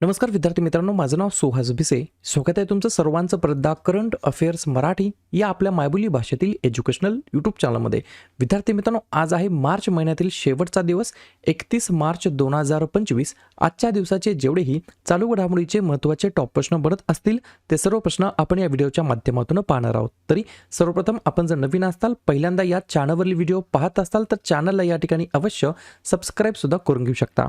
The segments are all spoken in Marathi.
नमस्कार विद्यार्थी मित्रांनो माझं नाव सुहास भिसे. स्वागत आहे तुमचं सर्वांचं प्रदा करंट अफेअर्स मराठी या आपल्या मायबोली भाषेतील एज्युकेशनल यूट्यूब चॅनलमध्ये. विद्यार्थी मित्रांनो आज आहे मार्च महिन्यातील शेवटचा दिवस एकतीस मार्च दोन हजार पंचवीस. आजच्या दिवसाचे जेवढेही चालू घडामोडीचे महत्त्वाचे टॉप प्रश्न बनत असतील ते सर्व प्रश्न आपण या व्हिडिओच्या माध्यमातून पाहणार आहोत. तरी सर्वप्रथम आपण जर नवीन असताल पहिल्यांदा या चॅनलवरील व्हिडिओ पाहत असाल तर चॅनलला या ठिकाणी अवश्य सबस्क्राईबसुद्धा करून घेऊ शकता.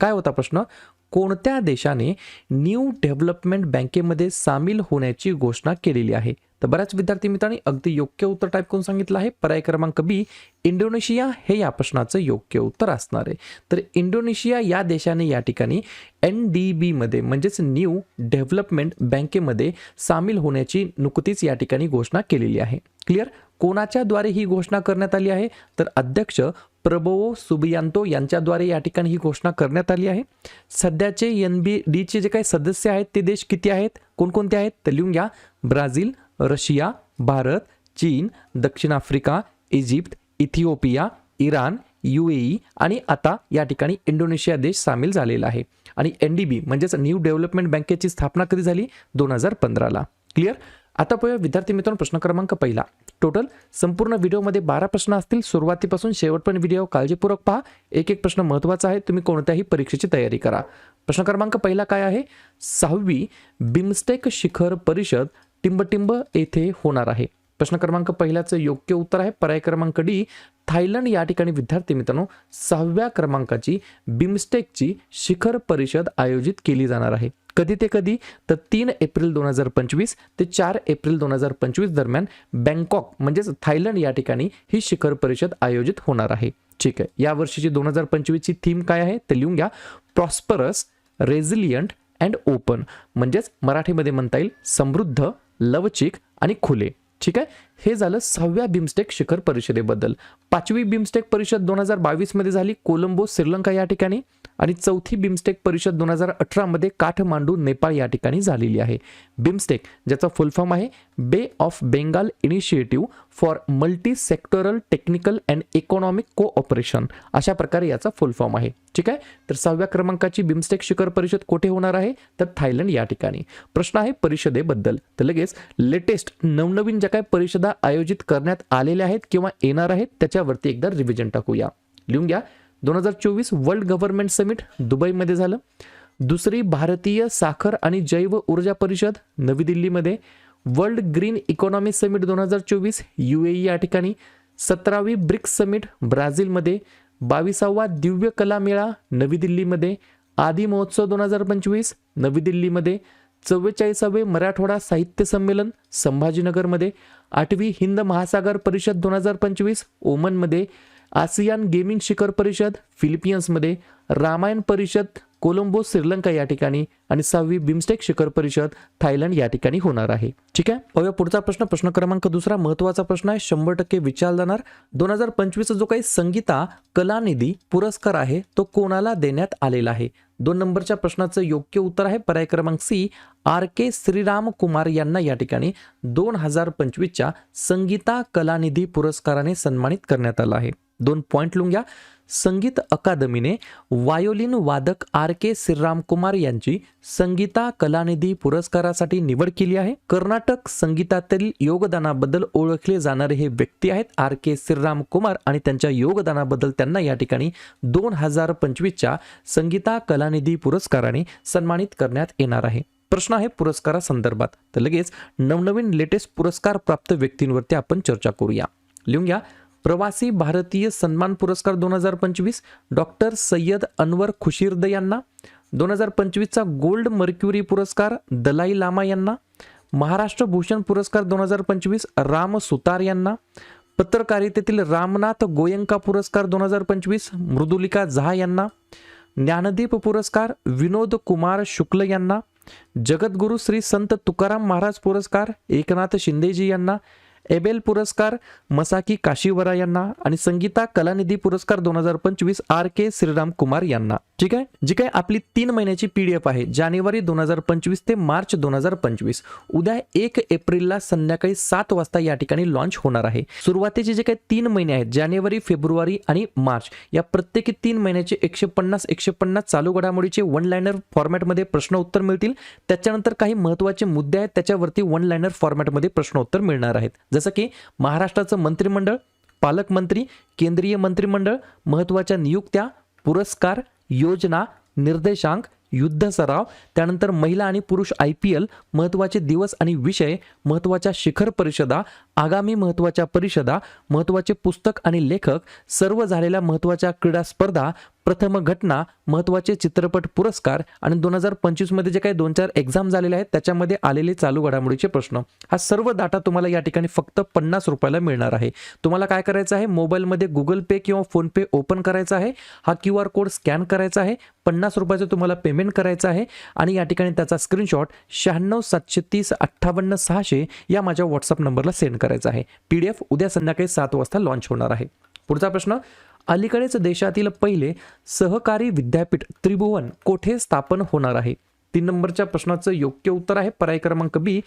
काय होता प्रश्न? कोणत्या देशाने न्यू डेव्हलपमेंट बँकेमध्ये सामील होण्याची घोषणा केलेली आहे? तर बऱ्याच विद्यार्थी मित्रांनी अगदी योग्य उत्तर टाईप करून सांगितलं आहे. पर्याय क्रमांक बी इंडोनेशिया हे या प्रश्नाचं योग्य उत्तर असणार आहे. तर इंडोनेशिया या देशाने या ठिकाणी एन डी बीमध्ये म्हणजेच न्यू डेव्हलपमेंट बँकेमध्ये सामील होण्याची नुकतीच या ठिकाणी घोषणा केलेली आहे. क्लिअर कोणाच्याद्वारे ही घोषणा करण्यात आली आहे? तर अध्यक्ष प्रबोवो सुबियांतो यांच्याद्वारे या ठिकाणी ही घोषणा करण्यात आली आहे. सध्याचे एन बी डीचे जे काही सदस्य आहेत ते देश किती आहेत? कोणकोणते आहेत? तर लिहून घ्या. ब्राझील रशिया भारत चीन दक्षिण आफ्रिका इजिप्त इथिओपिया इराण यू आणि आता या ठिकाणी इंडोनेशिया देश सामील झालेला आहे. आणि एन डी बी म्हणजेच न्यू डेव्हलपमेंट बँकेची स्थापना कधी झाली? दोन हजार पंधराला. क्लिअर? आता पाहूया विद्यार्थी मित्रांनो प्रश्न क्रमांक पहिला. टोटल संपूर्ण व्हिडिओमध्ये बारा प्रश्न असतील. सुरुवातीपासून शेवटपर्यंत व्हिडिओ काळजीपूर्वक पहा. एक एक प्रश्न महत्त्वाचा आहे. तुम्ही कोणत्याही परीक्षेची तयारी करा. प्रश्न क्रमांक पहिला काय आहे? सहावी बिमस्टेक शिखर परिषद टिंबटिंब येथे होणार आहे. प्रश्न क्रमांक पहिल्याचं योग्य उत्तर आहे. पर्याय क्रमांक डी थायलंड या ठिकाणी विद्यार्थी मित्रांनो सहाव्या क्रमांकाची बिमस्टेकची शिखर परिषद आयोजित केली जाणार आहे. कधी ते कधी? तर तीन एप्रिल दोन हजार पंचवीस ते चार एप्रिल दोन हजार पंचवीस दरम्यान बँकॉक म्हणजेच थायलंड या ठिकाणी ही शिखर परिषद आयोजित होणार आहे. ठीक आहे. या वर्षीची दोन हजार पंचवीसची थीम काय आहे? ते लिहून घ्या. प्रॉस्परस रेझिलियंट अँड ओपन म्हणजेच मराठीमध्ये म्हणता येईल समृद्ध लवचिक आणि खुले. ठीक आहे? हे झालं सहाव्या बिमस्टेक शिखर परिषदेबद्दल. पाचवी बिमस्टेक परिषद दोन हजार बावीसमध्ये झाली कोलंबो श्रीलंका या ठिकाणी आणि चौथी बिमस्टेक परिषद दोन हजार अठरामध्ये काठमांडू नेपाळ या ठिकाणी झालेली आहे. बिमस्टेक ज्याचा फुल फॉर्म आहे Bay of Bengal initiative for multi sectoral technical and economic cooperation अशा प्रकारे याचा फुल फॉर्म आहे. ठीक आहे? तर सहाव्या क्रमांकाची बिमस्टेक शिखर परिषद कुठे होणार आहे? तर थायलंड या ठिकाणी. प्रश्न आहे परिषदेबद्दल. तर लगेच लेटेस्ट नवनवीन ज्या काही परिषदा आयोजित करण्यात आलेल्या आहेत किंवा येणार आहेत त्याच्यावरती एकदा रिव्हिजन टाकूया. लिहून घ्या. दोन हजार चोवीस वर्ल्ड गव्हर्नमेंट समिट दुबईमध्ये झालं. दुसरी भारतीय साखर आणि जैव ऊर्जा परिषद नवी दिल्लीमध्ये. वर्ल्ड ग्रीन इकॉनॉमी समिट दोन हजार चोवीस यू या ठिकाणी. सतरावी ब्रिक्स समिट ब्राझीलमध्ये. बावीसावा दिव्य कला मेळा नवी दिल्लीमध्ये. आदी महोत्सव दोन हजार पंचवीस नवी दिल्लीमध्ये. चव्वेचाळीसावे मराठवाडा साहित्य संमेलन संभाजीनगरमध्ये आठवी हिंद महासागर परिषद दोन हजार पंचवीस ओमनमध्ये आसियान गेमिंग शिखर परिषद फिलिपियन्समध्ये रामायण परिषद कोलंबो श्रीलंका या ठिकाणी आणि सहावी बिमस्टेक शिखर परिषद थायलंड या ठिकाणी होणार आहे. ठीक आहे? पाहूया पुढचा प्रश्न. प्रश्न क्रमांक दुसरा महत्त्वाचा प्रश्न आहे. शंभर टक्के विचारला जाणार. दोन हजार पंचवीसचा जो काही संगीता कलानिधी पुरस्कार आहे तो कोणाला देण्यात आलेला आहे? दोन नंबरच्या प्रश्नाचं योग्य उत्तर आहे. पर्याय क्रमांक C R K Shriram Kumar यांना या ठिकाणी दोन हजार पंचवीसच्या संगीता कलानिधी पुरस्काराने सन्मानित करण्यात आला आहे. दोन पॉईंट लिहून घ्या संगीत अकादमीने वायोलिन वादक आर के श्रीरामकुमार यांची संगीता कलानिधी पुरस्कारासाठी निवड केली आहे. कर्नाटक संगीतातील योगदानाबद्दल ओळखले जाणारे हे व्यक्ती आहेत आर के श्रीरामकुमार आणि त्यांच्या योगदानाबद्दल त्यांना या ठिकाणी दोन हजार पंचवीसच्या संगीता कलानिधी पुरस्काराने सन्मानित करण्यात येणार आहे. प्रश्न आहे पुरस्कारासंदर्भात. तर लगेच नवनवीन लेटेस्ट पुरस्कार प्राप्त व्यक्तींवरती आपण चर्चा करूया. लिहून घ्या. प्रवासी भारतीय सन्मान पुरस्कार दोन हजार पंचवीस डॉक्टर सय्यद अनवर खुशीर्द यांना दोन हजार पंचवीसचा गोल्ड मर्क्युरी पुरस्कार दलाई लामा यांना महाराष्ट्र भूषण पुरस्कार दोन हजार पंचवीस राम सुतार यांना पत्रकारितेतील रामनाथ गोयंका पुरस्कार दोन हजार पंचवीस मृदुलिका झा यांना ज्ञानदीप पुरस्कार विनोद कुमार शुक्ल यांना जगद्गुरू श्री संत तुकाराम महाराज पुरस्कार एकनाथ शिंदेजी यांना एबेल पुरस्कार मसाकी काशीवरा यांना आणि संगीता कलानिधी पुरस्कार दोन हजार पंचवीस आर के श्रीराम कुमार यांना. ठीक आहे? जी काय आपली तीन महिन्याची पी डी एफ आहे जानेवारी दोन हजार पंचवीस ते मार्च दोन हजार पंचवीस. उद्या एक एप्रिलला संध्याकाळी सात वाजता या ठिकाणी लॉन्च होणार आहे. सुरुवातीचे जे काही तीन महिने आहेत जानेवारी फेब्रुवारी आणि मार्च या प्रत्येकी तीन महिन्याचे एकशे पन्नास एकशे पन्नास चालू घडामोडीचे वन लायनर फॉर्मॅटमध्ये प्रश्न उत्तर मिळतील. त्याच्यानंतर काही महत्त्वाचे मुद्दे आहेत त्याच्यावरती वन लायनर फॉर्मॅटमध्ये प्रश्न उत्तर मिळणार आहेत. जसं की महाराष्ट्राचं मंत्रिमंडळ पालकमंत्री केंद्रीय मंत्रिमंडळ महत्त्वाच्या नियुक्त्या पुरस्कार योजना निर्देशांक युद्ध सराव त्यानंतर महिला आणि पुरुष आय पी एल महत्त्वाचे दिवस आणि विषय महत्त्वाच्या शिखर परिषदा आगामी महत्त्वाच्या परिषदा महत्त्वाचे पुस्तक आणि लेखक सर्व झालेल्या महत्त्वाच्या क्रीडा स्पर्धा प्रथम घटना महत्त्वाचे चित्रपट पुरस्कार आणि दोन हजार पंचवीसमध्ये जे काही दोन चार एक्झाम झालेले आहेत त्याच्यामध्ये आलेले चालू घडामोडीचे प्रश्न. हा सर्व डाटा तुम्हाला या ठिकाणी फक्त पन्नास रुपयाला मिळणार आहे. तुम्हाला काय करायचं आहे? मोबाईलमध्ये गुगल पे किंवा फोनपे ओपन करायचा आहे. हा क्यू आर कोड स्कॅन करायचा आहे. पन्नास रुपयाचं तुम्हाला पेमेंट करायचं आहे. आणि या ठिकाणी त्याचा स्क्रीनशॉट शहाण्णव सातशे तीस अठ्ठावन्न सहाशे या माझ्या व्हॉट्सअप नंबरला सेंड करायचा आहे. पी डी एफ उद्या संध्याकाळी सात वाजता लॉन्च होणार आहे. पुढचा प्रश्न अलीकडेच देशातील पहिले सहकारी विद्यापीठ त्रिभुवन कोठे स्थापन होणार आहे? तीन नंबरच्या प्रश्नाचं योग्य उत्तर आहे पर्याय क्रमांक बी.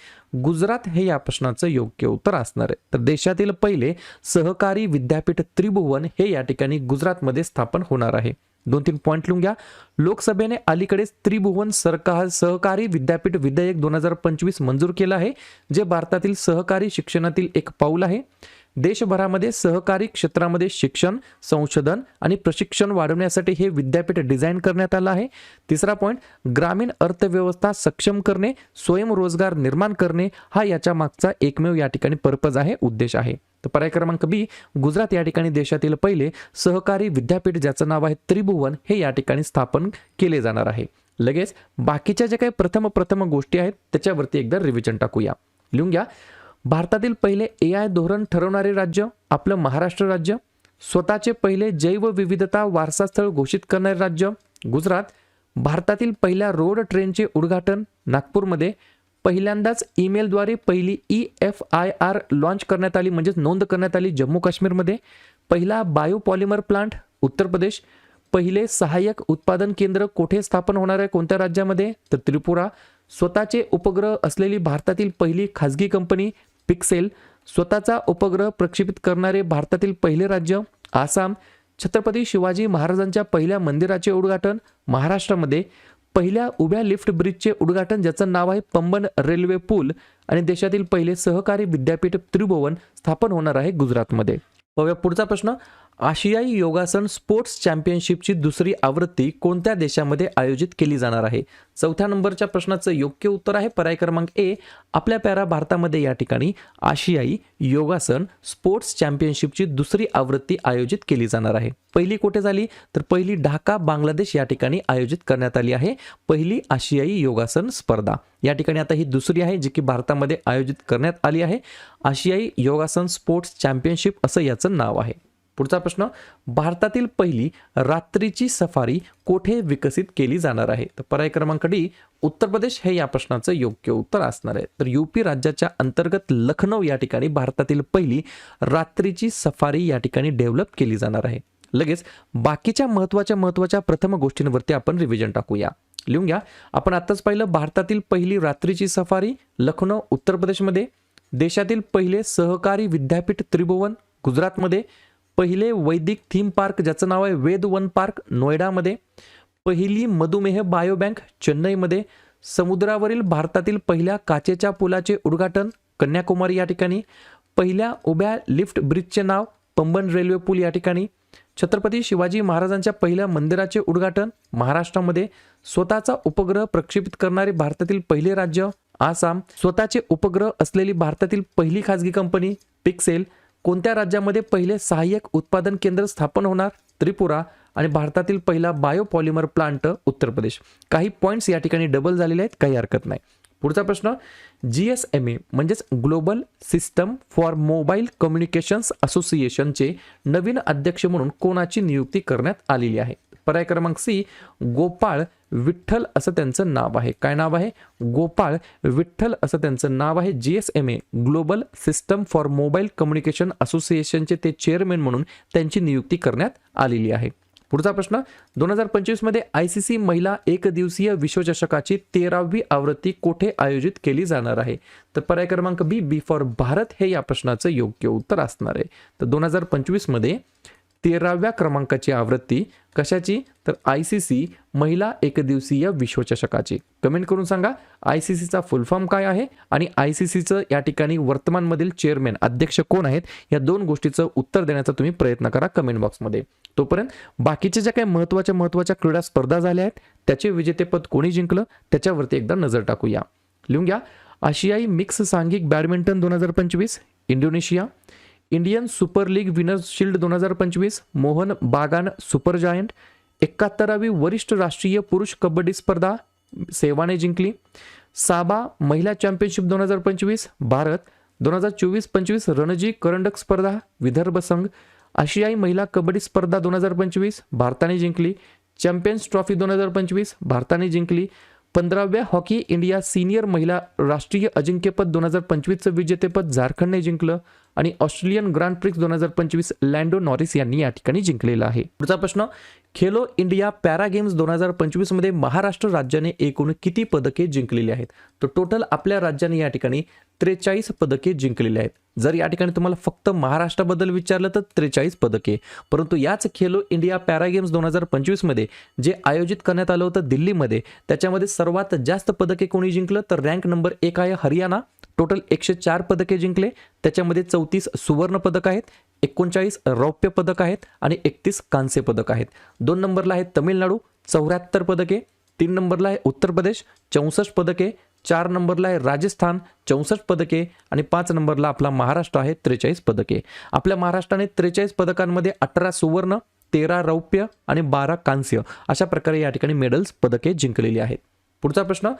गुजरात हे या प्रश्नाचं योग्य उत्तर असणार आहे. तर देशातील पहिले सहकारी विद्यापीठ त्रिभुवन हे या ठिकाणी गुजरातमध्ये स्थापन होणार आहे. दोन तीन पॉईंट लिहून घ्या. लोकसभेने अलीकडेच त्रिभुवन सरकार सहकारी विद्यापीठ विधेयक दोन हजार पंचवीस मंजूर केलं आहे जे भारतातील सहकारी शिक्षणातील एक पाऊल आहे. देशभरामध्ये सहकारी क्षेत्रामध्ये शिक्षण संशोधन आणि प्रशिक्षण वाढवण्यासाठी हे विद्यापीठ डिझाईन करण्यात आलं आहे. तिसरा पॉईंट ग्रामीण अर्थव्यवस्था सक्षम करणे स्वयंरोजगार निर्माण करणे हा याच्या मागचा एकमेव या ठिकाणी पर्पज आहे उद्देश आहे. तर पर्याय क्रमांक बी गुजरात या ठिकाणी देशातील पहिले सहकारी विद्यापीठ ज्याचं नाव आहे त्रिभुवन हे या ठिकाणी स्थापन केले जाणार आहे. लगेच बाकीच्या ज्या काही प्रथम प्रथम गोष्टी आहेत त्याच्यावरती एकदा रिव्हिजन टाकूया. लिहून घ्या. भारतातील पहिले ए आय धोरण ठरवणारे राज्य आपलं महाराष्ट्र राज्य स्वतःचे पहिले जैवविविधता वारसास्थळ घोषित करणारे राज्य गुजरात भारतातील पहिल्या रोड ट्रेनचे उद्घाटन नागपूरमध्ये पहिल्यांदाच ईमेलद्वारे पहिली E F I R launch करण्यात आली म्हणजेच नोंद करण्यात आली जम्मू काश्मीरमध्ये. पहिला बायोपॉलिमर प्लांट उत्तर प्रदेश. पहिले सहाय्यक उत्पादन केंद्र कोठे स्थापन होणार आहे कोणत्या राज्यामध्ये? तर त्रिपुरा. स्वतःचे उपग्रह असलेली भारतातील पहिली खाजगी कंपनी पिक्सेल स्वतःचा उपग्रह प्रक्षेपित करणारे भारतातील पहिले राज्य आसाम. छत्रपती शिवाजी महाराजांच्या पहिल्या मंदिराचे उद्घाटन महाराष्ट्रामध्ये. पहिल्या उभ्या लिफ्ट ब्रिजचे उद्घाटन ज्याचं नाव आहे पंबन रेल्वे पूल आणि देशातील पहिले सहकारी विद्यापीठ त्रिभुवन स्थापन होणार आहे गुजरातमध्ये. पुढचा प्रश्न. आशियाई योगासन स्पोर्ट्स चॅम्पियनशिपची दुसरी आवृत्ती कोणत्या देशामध्ये आयोजित केली जाणार आहे? चौथ्या नंबरच्या प्रश्नाचं योग्य उत्तर आहे पर्याय क्रमांक ए आपल्या पॅरा भारतामध्ये या ठिकाणी आशियाई योगासन स्पोर्ट्स चॅम्पियनशिपची दुसरी आवृत्ती आयोजित केली जाणार आहे. पहिली कुठे झाली? तर पहिली ढाका बांगलादेश या ठिकाणी आयोजित करण्यात आली आहे. पहिली आशियाई योगासन स्पर्धा. या ठिकाणी आता ही दुसरी आहे जी की भारतामध्ये आयोजित करण्यात आली आहे. आशियाई योगासन स्पोर्ट्स चॅम्पियनशिप असं याचं नाव आहे. पुढचा प्रश्न भारतातील पहिली रात्रीची सफारी कोठे विकसित केली जाणार आहे? तर पर्याय क्रमांक डी उत्तर प्रदेश हे या प्रश्नाचं योग्य उत्तर असणार आहे. तर युपी राज्याच्या अंतर्गत लखनौ या ठिकाणी भारतातील पहिली रात्रीची सफारी या ठिकाणी डेव्हलप केली जाणार आहे. लगेच बाकीच्या महत्त्वाच्या महत्त्वाच्या प्रथम गोष्टींवरती आपण रिव्हिजन टाकूया. लिहून घ्या. आपण आत्ताच पाहिलं भारतातील पहिली रात्रीची सफारी लखनौ उत्तर प्रदेशमध्ये देशातील पहिले सहकारी विद्यापीठ त्रिभुवन गुजरातमध्ये पहिले वैदिक थीम पार्क ज्याचं नाव आहे वेद वन पार्क नोएडामध्ये. पहिली मधुमेह बायोबँक चेन्नईमध्ये. समुद्रावरील भारतातील पहिल्या काचेच्या पुलाचे उद्घाटन कन्याकुमारी या ठिकाणी. पहिल्या उभ्या लिफ्ट ब्रिजचे नाव पंबन रेल्वे पूल या ठिकाणी. छत्रपती शिवाजी महाराजांच्या पहिल्या मंदिराचे उद्घाटन महाराष्ट्रामध्ये. स्वतःचा उपग्रह प्रक्षेपित करणारे भारतातील पहिले राज्य आसाम. स्वतःचे उपग्रह असलेली भारतातील पहिली खाजगी कंपनी पिक्सेल. कोणत्या राज्यामध्ये पहिले सहाय्यक उत्पादन केंद्र स्थापन होणार? त्रिपुरा आणि भारतातील पहिला बायोपॉलिमर प्लांट उत्तर प्रदेश. काही पॉईंट्स या ठिकाणी डबल झालेले आहेत काही हरकत नाही. पुढचा प्रश्न जी एस एम ए म्हणजेच global system for mobile communications असोसिएशनचे नवीन अध्यक्ष म्हणून कोणाची नियुक्ती करण्यात आलेली आहे? पर्याय क्रमांक सी गोपाळ विठ्ठल असं त्यांचं नाव आहे. काय नाव आहे? गोपाळ विठ्ठल असं त्यांचं नाव आहे. G S M A global system for mobile communication असोसिएशनचे ते चेअरमॅन म्हणून त्यांची नियुक्ती करण्यात आलेली आहे. पुढचा प्रश्न दोन हजार पंचवीसमध्ये आय सी सी महिला एकदिवसीय विश्वचषकाची तेरावी आवृत्ती कोठे आयोजित केली जाणार आहे? तर पर्याय क्रमांक बी बी फॉर भारत हे या प्रश्नाचं योग्य उत्तर असणार आहे. तर दोन हजार पंचवीसमध्ये तेराव्या क्रमांकाची आवृत्ती कशाची? तर आय सी सी महिला एकदिवसीय विश्वचषकाची. कमेंट करून सांगा आय सी सीचा फुल फॉर्म काय आहे आणि आय सी सीचं या ठिकाणी वर्तमानमधील चेअरमॅन अध्यक्ष कोण आहेत? या दोन गोष्टीचं उत्तर देण्याचा तुम्ही प्रयत्न करा कमेंट बॉक्समध्ये. तोपर्यंत बाकीच्या ज्या काही महत्त्वाच्या महत्त्वाच्या क्रीडा स्पर्धा झाल्या आहेत त्याचे विजेतेपद कोणी जिंकलं? त्याच्यावरती एकदा नजर टाकूया. लिहून घ्या आशियाई मिक्स सांघिक बॅडमिंटन दोन हजार पंचवीस Indonesia. Indian super league winners shield दोन हजार पंचवीस मोहन बागान सुपर जायंट एकाहत्तरावी वरिष्ठ राष्ट्रीय पुरुष कबड्डी स्पर्धा सेवाने जिंकली. साबा महिला चॅम्पियनशिप दोन हजार पंचवीस भारत दोन हजार चोवीस पंचवीस रणजी करंडक स्पर्धा विदर्भ संघ आशियाई महिला कबड्डी स्पर्धा दोन हजार पंचवीस भारताने जिंकली. चॅम्पियन्स ट्रॉफी दोन हजार पंचवीस भारताने जिंकली. पंधराव्या हॉकी इंडिया सिनियर महिला राष्ट्रीय अजिंक्यपद दोन हजार पंचवीसचं विजेतेपद झारखंडने जिंकलं. आणि ऑस्ट्रेलियन ग्रँड प्रिक्स दोन हजार पंचवीस लँडो नॉरिस यांनी या ठिकाणी जिंकलेला आहे. पुढचा प्रश्न खेलो इंडिया पॅरा गेम्स दोन हजार पंचवीसमध्ये महाराष्ट्र राज्याने एकूण किती पदके जिंकलेली आहेत? तर टोटल आपल्या राज्याने या ठिकाणी त्रेचाळीस पदके जिंकलेली आहेत. जर या ठिकाणी तुम्हाला फक्त महाराष्ट्राबद्दल विचारलं तर त्रेचाळीस पदके. परंतु याच खेलो इंडिया पॅरा गेम्स दोन हजार पंचवीसमध्ये जे आयोजित करण्यात आलं होतं दिल्लीमध्ये त्याच्यामध्ये सर्वात जास्त पदके कोणी जिंकलं? तर रँक नंबर एक आहे हरियाणा. टोटल एकशे चार पदके जिंकले. त्याच्यामध्ये चौतीस सुवर्ण पदक आहेत एकोणचाळीस रौप्य पदक आहेत आणि एकतीस कांस्य पदक आहेत. दोन नंबरला आहे तमिळनाडू चौऱ्याहत्तर पदके. तीन नंबरला आहे उत्तर प्रदेश चौसष्ट पदके. चार नंबरला आहे राजस्थान चौसष्ट पदके. आणि पाच नंबरला आपला महाराष्ट्र आहे त्रेचाळीस पदके. आपल्या महाराष्ट्राने त्रेचाळीस पदकांमध्ये अठरा सुवर्ण तेरा रौप्य आणि बारा कांस्य अशा प्रकारे या ठिकाणी मेडल्स पदके जिंकलेली आहेत. पुढचा प्रश्न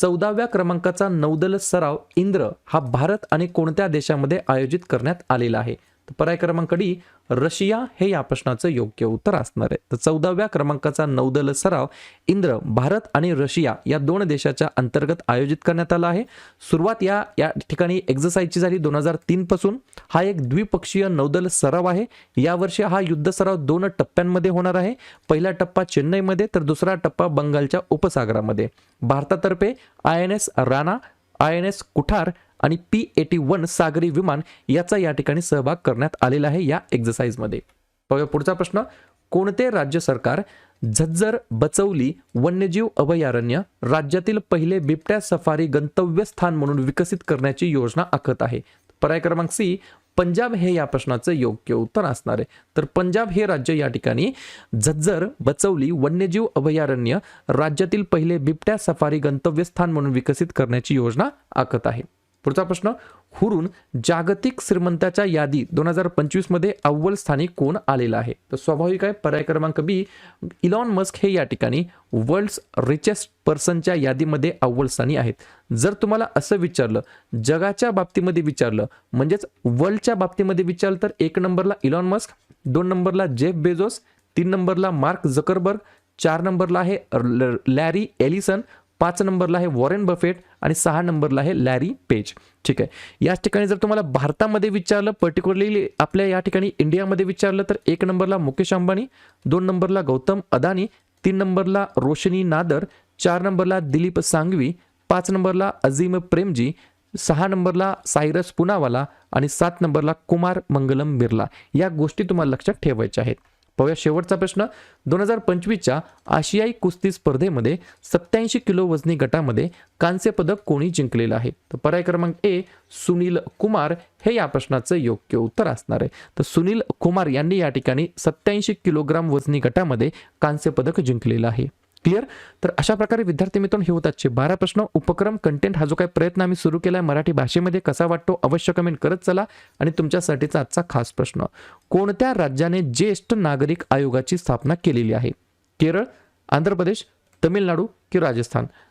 चौदाव्या क्रमांकाचा नौदल सराव इंद्र हा भारत आणि कोणत्या देशामध्ये आयोजित करण्यात आलेला आहे? तर पर्याय क्रमांक डी रशिया हे या प्रश्नाचं योग्य उत्तर असणार आहे. तर चौदाव्या क्रमांकाचा नौदल सराव इंद्र भारत आणि रशिया या दोन देशाच्या अंतर्गत आयोजित करण्यात आला आहे. सुरुवात या या ठिकाणी एक्झरसाईजची झाली दोन हजार तीन पासून. हा एक द्विपक्षीय नौदल सराव आहे. यावर्षी हा युद्ध सराव दोन टप्प्यांमध्ये होणार आहे. पहिला टप्पा चेन्नईमध्ये तर दुसरा टप्पा बंगालच्या उपसागरामध्ये. भारतातर्फे I N S Rana I N S Kuthar आणि पी एटी वन सागरी विमान याचा या ठिकाणी सहभाग करण्यात आलेला आहे या एक्झरसाइजमध्ये बघा पुढचा प्रश्न. कोणते राज्य सरकार झज्जर बचवली वन्यजीव अभयारण्य राज्यातील पहिले बिबट्या सफारी गंतव्यस्थान म्हणून विकसित करण्याची योजना आखत आहे? पर्याय क्रमांक सी पंजाब हे या प्रश्नाचं योग्य उत्तर असणार आहे. तर पंजाब हे राज्य या ठिकाणी झज्जर बचवली वन्यजीव अभयारण्य राज्यातील पहिले बिबट्या सफारी गंतव्यस्थान म्हणून विकसित करण्याची योजना आखत आहे. पुढचा प्रश्न हुरून जागतिक श्रीमंताच्या यादी दोन हजार पंचवीसमध्ये अव्वल स्थानी कोण आलेला आहे? तर स्वाभाविक आहे पर्याय क्रमांक बी इलॉन मस्क हे या ठिकाणी वर्ल्ड्स रिचेस्ट पर्सनच्या यादीमध्ये अव्वल स्थानी आहेत. जर तुम्हाला असं विचारलं जगाच्या बाबतीमध्ये विचारलं म्हणजेच वर्ल्डच्या बाबतीमध्ये विचारलं तर एक नंबरला इलॉन मस्क दोन नंबरला जेफ बेझोस तीन नंबरला मार्क झकरबर्ग चार नंबरला आहे ल- लॅरी एलिसन पाच नंबरला आहे वॉरेन बफेट आणि सहा नंबरला आहे लॅरी पेज. ठीक आहे. याच ठिकाणी जर तुम्हाला भारतामध्ये विचारलं पर्टिक्युलरली आपल्या या ठिकाणी इंडियामध्ये विचारलं तर एक नंबरला मुकेश अंबानी दोन नंबरला गौतम अदानी तीन नंबरला रोशनी नादर चार नंबरला दिलीप सांगवी पाच नंबरला अझीम प्रेमजी सहा नंबरला सायरस पुनावाला आणि सात नंबरला कुमार मंगलम बिर्ला. या गोष्टी तुम्हाला लक्षात ठेवायच्या आहेत. पाहूया शेवटचा प्रश्न. दोन हजार पंचवीसच्या आशियाई कुस्ती स्पर्धेमध्ये सत्याऐंशी किलो वजनी गटामध्ये कांस्य पदक कोणी जिंकलेलं आहे? तर पर्याय क्रमांक ए सुनील कुमार. हे या प्रश्नाचं योग्य उत्तर असणार आहे. तर सुनील कुमार यांनी या ठिकाणी सत्याऐंशी किलोग्राम वजनी गटामध्ये कांस्य पदक जिंकलेलं आहे. क्लिअर? तर अशा प्रकारे विद्यार्थी मित्रांनो हे होतातचे आजचे बारा प्रश्न. उपक्रम कंटेंट हा जो काही प्रयत्न आम्ही सुरू केला आहे मराठी भाषेमध्ये कसा वाटतो अवश्य कमेंट करत चला. आणि तुमच्यासाठीचा आजचा खास प्रश्न कोणत्या राज्याने ज्येष्ठ नागरिक आयोगाची स्थापना केलेली आहे? केरळ आंध्र प्रदेश तमिळनाडू की राजस्थान?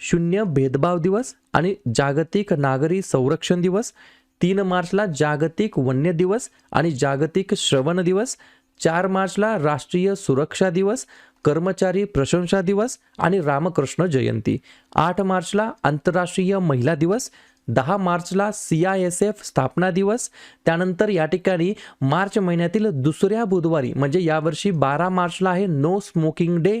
शून्य भेदभाव दिवस आणि जागतिक नागरी संरक्षण दिवस तीन मार्चला जागतिक वन्य दिवस आणि जागतिक श्रवण दिवस चार मार्चला राष्ट्रीय सुरक्षा दिवस कर्मचारी प्रशंसा दिवस आणि रामकृष्ण जयंती आठ मार्चला आंतरराष्ट्रीय महिला दिवस दहा मार्चला सी आय एस एफ स्थापना दिवस त्यानंतर या ठिकाणी मार्च महिन्यातील दुसऱ्या बुधवारी म्हणजे यावर्षी बारा मार्चला आहे नो स्मोकिंग डे